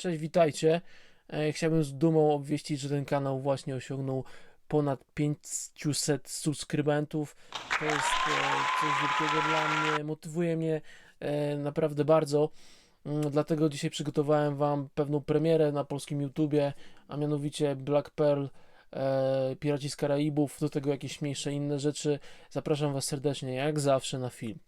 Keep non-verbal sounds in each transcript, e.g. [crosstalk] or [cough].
Cześć, witajcie. E, Chciałbym z dumą obwieścić, że ten kanał właśnie osiągnął ponad 500 subskrybentów. To jest e, coś wielkiego dla mnie, motywuje mnie e, naprawdę bardzo. Mm, Dlatego dzisiaj przygotowałem Wam pewną premierę na polskim YouTubie, a mianowicie Black Pearl, Piraci z Karaibów, do tego jakieś mniejsze inne rzeczy. Zapraszam Was serdecznie, jak zawsze, na film.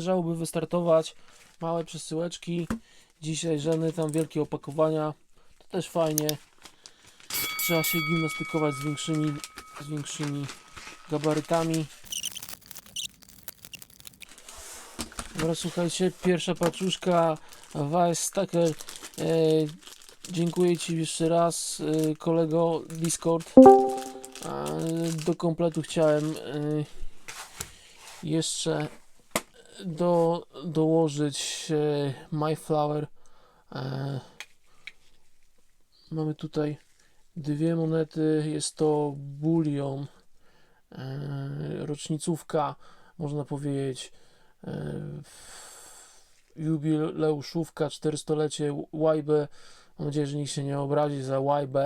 Należałoby wystartować małe przesyłeczki. Dzisiaj żadne tam wielkie opakowania. To też fajnie. Trzeba się gimnastykować z większymi, z większymi gabarytami. Dobra, słuchajcie, pierwsza paczuszka Vice Stacker. E, dziękuję Ci jeszcze raz, e, kolego Discord. A, do kompletu chciałem e, jeszcze do, dołożyć e, My Flower. E, mamy tutaj dwie monety. Jest to bulion. E, rocznicówka, można powiedzieć. E, jubileuszówka, 400-lecie YB. Mam nadzieję, że nikt się nie obrazi za YB,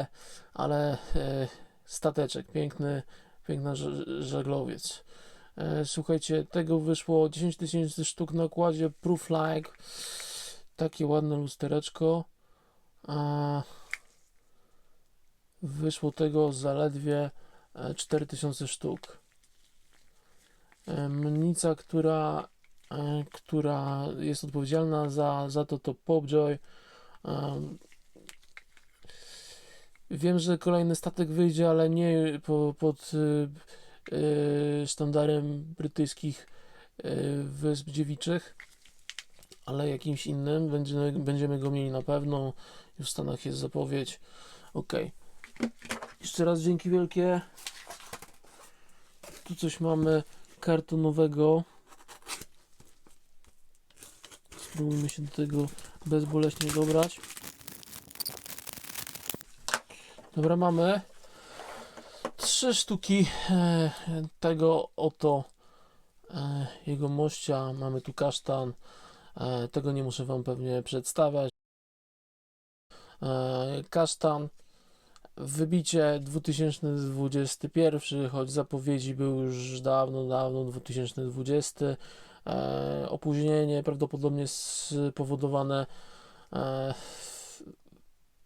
ale e, stateczek, piękny, piękny ż- żaglowiec. E, Słuchajcie, tego wyszło 10 tysięcy sztuk na okładzie Proof Like. Takie ładne lustereczko. Wyszło tego zaledwie e, 4000 sztuk. E, Mnica, która, e, która jest odpowiedzialna za, za to, to Popjoy. Em, Wiem, że kolejny statek wyjdzie, ale nie po, pod y, y, sztandarem brytyjskich y, Wysp Dziewiczych, ale jakimś innym. Będziemy, będziemy go mieli na pewno. Już w Stanach jest zapowiedź. Ok. Jeszcze raz dzięki wielkie. Tu coś mamy kartonowego. Spróbujmy się do tego bezboleśnie dobrać. Dobra, mamy trzy sztuki e, tego oto e, jego mościa. Mamy tu kasztan. E, tego nie muszę Wam pewnie przedstawiać. Kasztan. Wybicie 2021, choć zapowiedzi był już dawno, dawno 2020. E, opóźnienie prawdopodobnie spowodowane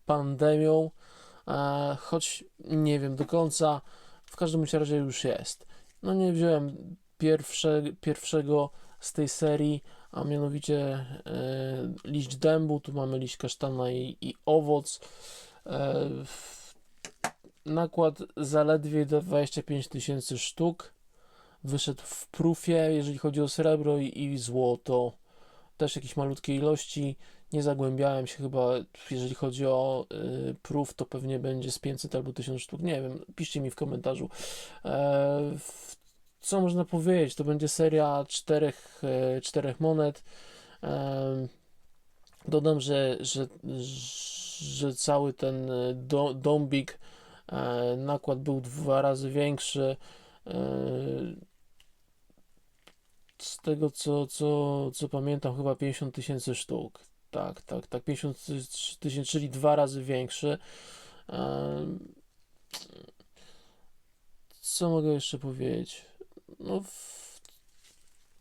pandemią choć nie wiem do końca, w każdym razie już jest. No nie wziąłem pierwsze, pierwszego z tej serii, a mianowicie e, liść dębu, tu mamy liść kasztana i, i owoc. E, nakład zaledwie do 25 tysięcy sztuk. Wyszedł w prufie, jeżeli chodzi o srebro i, i złoto. Też jakieś malutkie ilości. Nie zagłębiałem się chyba, jeżeli chodzi o y, proof, to pewnie będzie z 500 albo 1000 sztuk. Nie wiem, piszcie mi w komentarzu. E, co można powiedzieć? To będzie seria czterech, e, czterech monet. E, dodam, że, że, że cały ten e, do, dąbik, e, nakład był dwa razy większy. E, z tego co, co, co pamiętam, chyba 50 tysięcy sztuk. Tak, tak, tak, 50 tysięcy, czyli dwa razy większy. Co mogę jeszcze powiedzieć? No, w,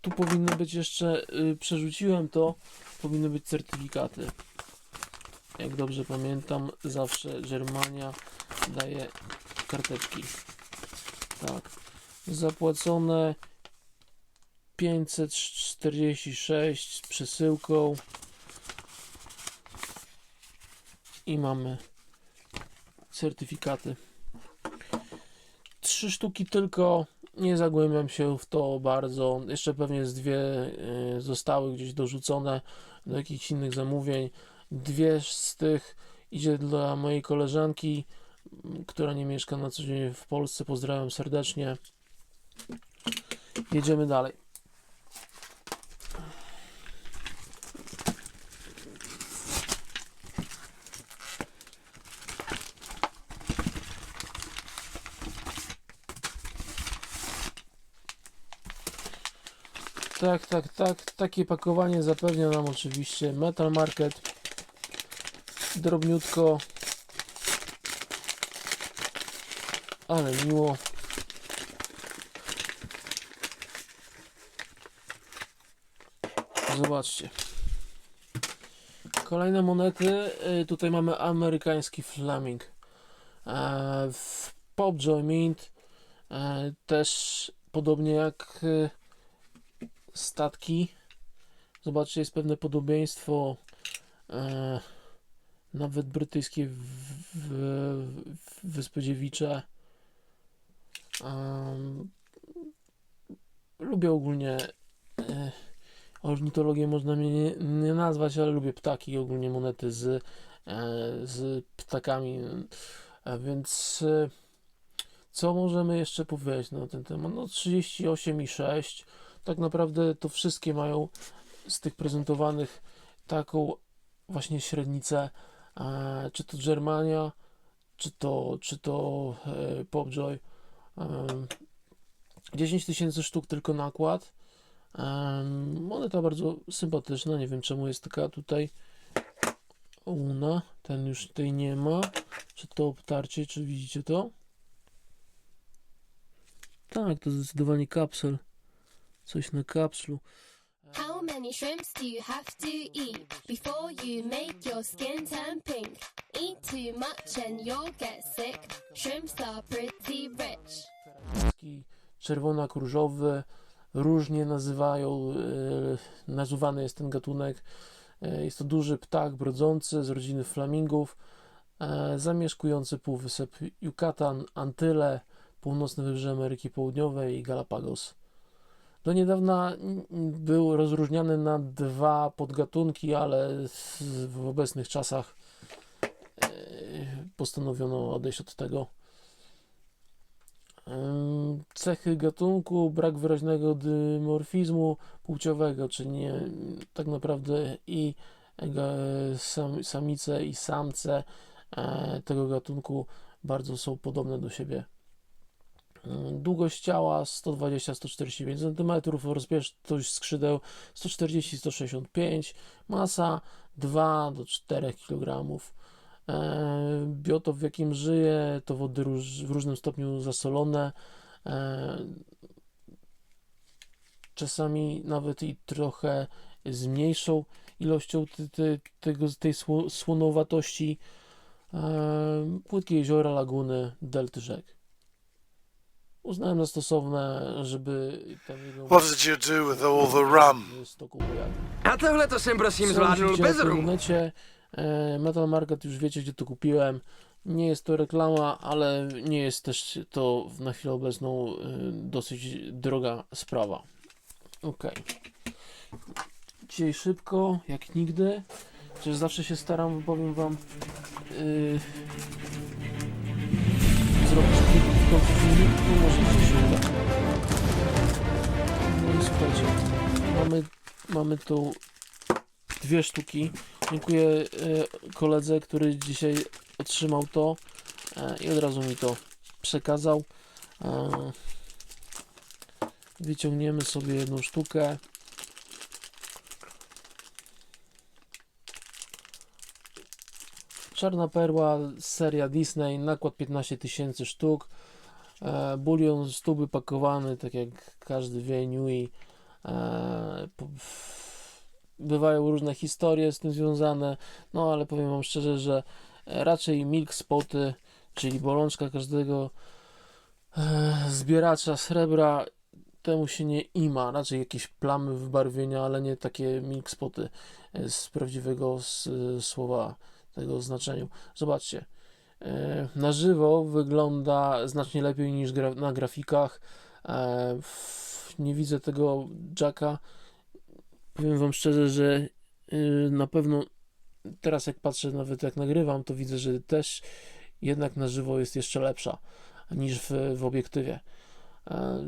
tu powinny być jeszcze, y, przerzuciłem to, powinny być certyfikaty. Jak dobrze pamiętam, zawsze Germania daje karteczki. Tak. Zapłacone 546 z przesyłką. I mamy certyfikaty. Trzy sztuki tylko. Nie zagłębiam się w to bardzo. Jeszcze pewnie z dwie y, zostały gdzieś dorzucone do jakichś innych zamówień. Dwie z tych idzie dla mojej koleżanki, która nie mieszka na co dzień w Polsce. Pozdrawiam serdecznie. Jedziemy dalej. Tak, tak, tak. Takie pakowanie zapewnia nam oczywiście Metal Market. Drobniutko. Ale miło. Zobaczcie. Kolejne monety. Y, Tutaj mamy amerykański Flaming. E, W Popjoy Mint e, też podobnie jak e, statki. Zobaczcie, jest pewne podobieństwo. E, nawet brytyjskie w, w, w Wyspy Dziewicze. Em, lubię ogólnie e, ornitologię można mnie nie, nie nazwać, ale lubię ptaki, ogólnie monety z, e, z ptakami. A więc e, co możemy jeszcze powiedzieć na ten temat? No 38,6 tak naprawdę to wszystkie mają z tych prezentowanych taką właśnie średnicę, e, czy to Germania, czy to, czy to e, Popjoy. E, 10 tysięcy sztuk tylko nakład. Moneta bardzo sympatyczna, nie wiem czemu jest taka tutaj una, ten już tutaj nie ma. Czy to obtarcie, czy widzicie to? Tak, to zdecydowanie kapsel. Coś na kapslu. How many shrimps do you have to eat before you make your skin turn pink? Eat too much and you'll get sick. Shrimps are pretty rich. Taki czerwonak różowy, różnie nazywają, e, nazywany jest ten gatunek. E, jest to duży ptak brodzący z rodziny flamingów, e, zamieszkujący półwysep Yucatan, Antyle, północne wybrzeże Ameryki Południowej i Galapagos. Do niedawna był rozróżniany na dwa podgatunki, ale w- obecnych czasach e, postanowiono odejść od tego. Cechy gatunku, brak wyraźnego dymorfizmu płciowego, czyli nie, tak naprawdę i samice i samce e, tego gatunku bardzo są podobne do siebie. Ym, Długość ciała 120-145 cm, rozpiętość skrzydeł 140-165 masa 2 do 4 kg. E, biotop, w jakim żyje, to wody w różnym stopniu zasolone. E, czasami nawet i trochę z mniejszą ilością tego, tej sło, słonowatości. E, płytkie jeziora, laguny, delty rzek. Uznałem za stosowne, żeby ten jego What did you do with all the rum? z stoku pojadł. A tohle to jsem prosím Co zvládnul widzicie bez internecie, e, Metal Market już wiecie gdzie to kupiłem. Nie jest to reklama, ale nie jest też to na chwilę obecną e, dosyć droga sprawa. Ok. Dzisiaj szybko, jak nigdy. Chociaż zawsze się staram, powiem wam, yy, no może dzisiaj się. No i słuchajcie, mamy, mamy tu dwie sztuki. Dziękuję e, koledze, który dzisiaj otrzymał to e, i od razu mi to przekazał. E, Wyciągniemy sobie jedną sztukę. Czarna perła, seria Disney, nakład 15 tysięcy sztuk. E, bulion z tuby pakowany, tak jak każdy wie, Nui. E, bywają różne historie z tym związane, no ale powiem Wam szczerze, że e, raczej milk spoty, czyli bolączka każdego e, zbieracza srebra, temu się nie ima, raczej jakieś plamy wybarwienia, ale nie takie milk spoty e, z prawdziwego s- słowa tego znaczeniu. Zobaczcie, na żywo wygląda znacznie lepiej niż gra na grafikach. E, nie widzę tego jacka. Powiem Wam szczerze, że y, na pewno teraz jak patrzę, nawet jak nagrywam, to widzę, że też jednak na żywo jest jeszcze lepsza niż w, w obiektywie. E,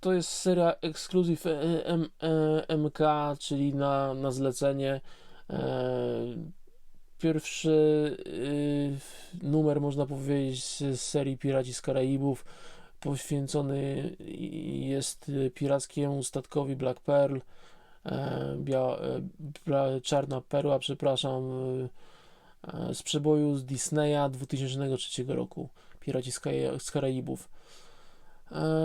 To jest seria Exclusive e, e, MK, czyli na, na zlecenie. Pierwszy y, numer, można powiedzieć, z serii Piraci z Karaibów. poświęcony jest pirackiemu statkowi Black Pearl, e, e, czarna perła, przepraszam, e, z przeboju z Disneya 2003 roku, Piraci z, Karaibów.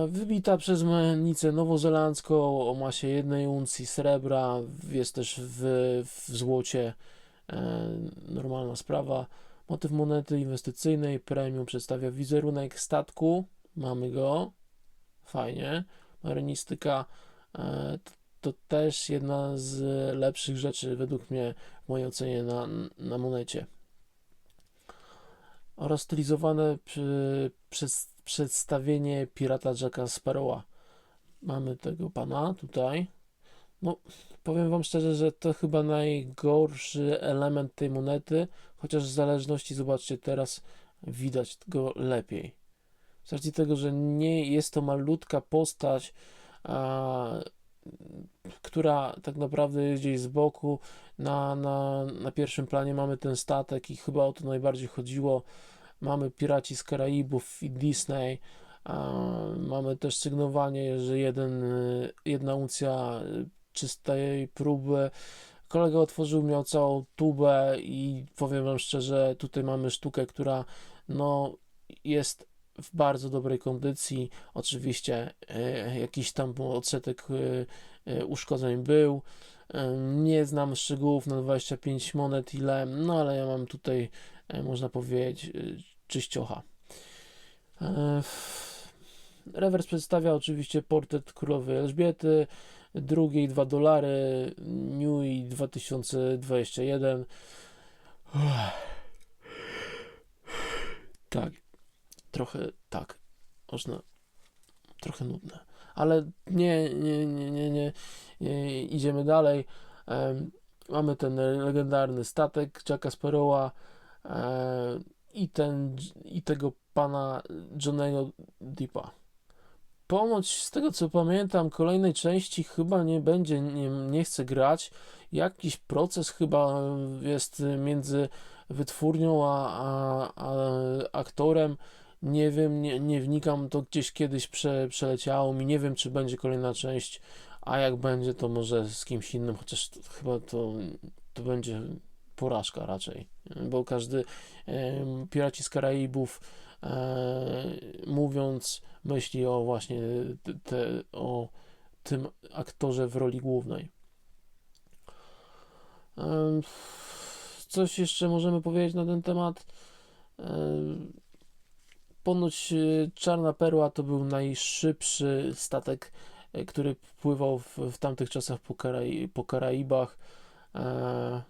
Wybita przez mennicę nowozelandzką o masie jednej uncji srebra, jest też w, w złocie, normalna sprawa. Motyw monety inwestycyjnej premium przedstawia wizerunek statku, mamy go, fajnie. Marynistyka e, to, to też jedna z lepszych rzeczy według mnie, w mojej ocenie, na, na monecie. Oraz stylizowane przy, przez przedstawienie pirata Jacka Sparrowa. Mamy tego pana tutaj. No, powiem wam szczerze, że to chyba najgorszy element tej monety, chociaż w zależności, zobaczcie, teraz widać go lepiej. Z racji tego, że nie jest to malutka postać, a, która tak naprawdę jest gdzieś z boku. Na, na, na pierwszym planie mamy ten statek i chyba o to najbardziej chodziło. Mamy Piraci z Karaibów i Disney. A, mamy też sygnowanie, że jeden, jedna uncja czystej próby. Kolega otworzył, miał całą tubę i powiem wam szczerze, tutaj mamy sztukę, która no jest w bardzo dobrej kondycji. Oczywiście e, jakiś tam odsetek e, e, uszkodzeń był. Nie znam szczegółów na 25 monet ile, no ale ja mam tutaj, można powiedzieć, czyściocha. Rewers przedstawia oczywiście portret królowej Elżbiety, drugiej 2 dolary, New 2021. Tak, trochę tak, można, trochę nudne, ale nie, nie, nie, nie, nie, nie idziemy dalej. Mamy ten legendarny statek Jacka Sparrowa e, i, ten, i tego pana Johnego Deepa. Ponoć, z tego co pamiętam, kolejnej części chyba nie będzie, nie, nie chcę grać. Jakiś proces chyba jest między wytwórnią a, a, a aktorem. Nie wiem, nie, nie wnikam, to gdzieś kiedyś prze, przeleciało mi. Nie wiem, czy będzie kolejna część, a jak będzie, to może z kimś innym, chociaż to, chyba to, to będzie porażka raczej, bo każdy Piraci z Karaibów mówiąc myśli o właśnie te, o tym aktorze w roli głównej. Em, Coś jeszcze możemy powiedzieć na ten temat? Em, Ponoć e, Czarna Perła to był najszybszy statek, e, który pływał w, w tamtych czasach po, Karai po Karaibach. E,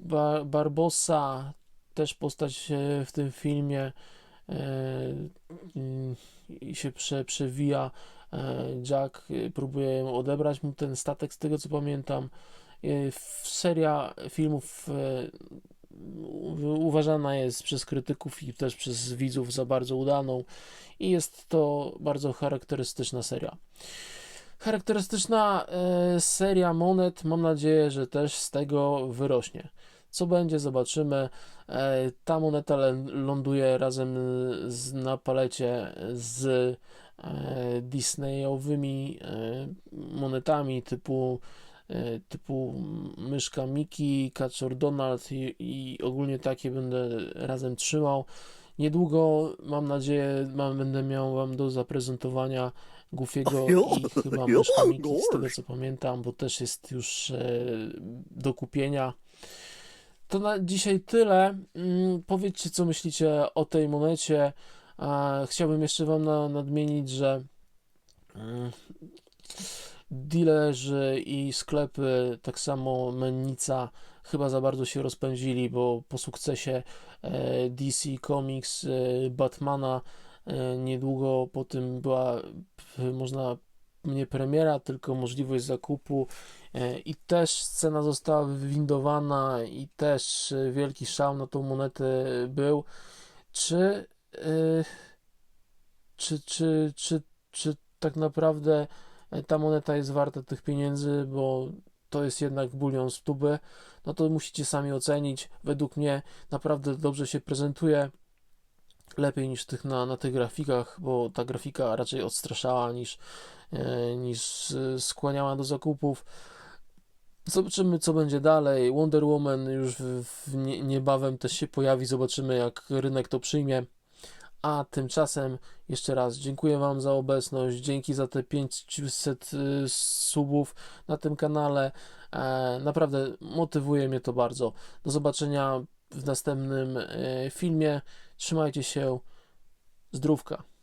Ba- Barbossa, też postać e, w tym filmie, e, i się prze, przewija. E, Jack próbuje odebrać mu ten statek, z tego co pamiętam. Seria filmów uważana jest przez krytyków i też przez widzów za bardzo udaną i jest to bardzo charakterystyczna seria. Charakterystyczna seria monet, mam nadzieję, że też z tego wyrośnie. Co będzie, zobaczymy. E, ta moneta ląduje razem z, na palecie z e, Disneyowymi e, monetami typu, typu myszka Mickey, Kaczor Donald i, i ogólnie takie będę razem trzymał. Niedługo, mam nadzieję, mam, będę miał Wam do zaprezentowania Goofiego i chyba [laughs] myszka Mickey, z tego co pamiętam, bo też jest już do kupienia. To na dzisiaj tyle. Mm, Powiedzcie, co myślicie o tej monecie. Chciałbym jeszcze Wam na, nadmienić, że mm, dealerzy i sklepy, tak samo Mennica, chyba za bardzo się rozpędzili, bo po sukcesie e, DC Comics e, Batmana e, niedługo po tym była można nie premiera, tylko możliwość zakupu i też cena została wywindowana i też e, wielki szał na tą monetę był. Czy, e, czy, czy, czy, czy tak naprawdę e, ta moneta jest warta tych pieniędzy, bo to jest jednak bulion z tuby, no to musicie sami ocenić. Według mnie naprawdę dobrze się prezentuje. lepiej niż tych na, na tych grafikach, bo ta grafika raczej odstraszała niż, e, niż e, skłaniała do zakupów. Zobaczymy, co będzie dalej. Wonder Woman już w, w nie, niebawem też się pojawi. Zobaczymy, jak rynek to przyjmie. A tymczasem jeszcze raz dziękuję Wam za obecność. Dzięki za te 500 y, subów na tym kanale. E, naprawdę motywuje mnie to bardzo. Do zobaczenia w następnym e, filmie. Trzymajcie się. Zdrówka.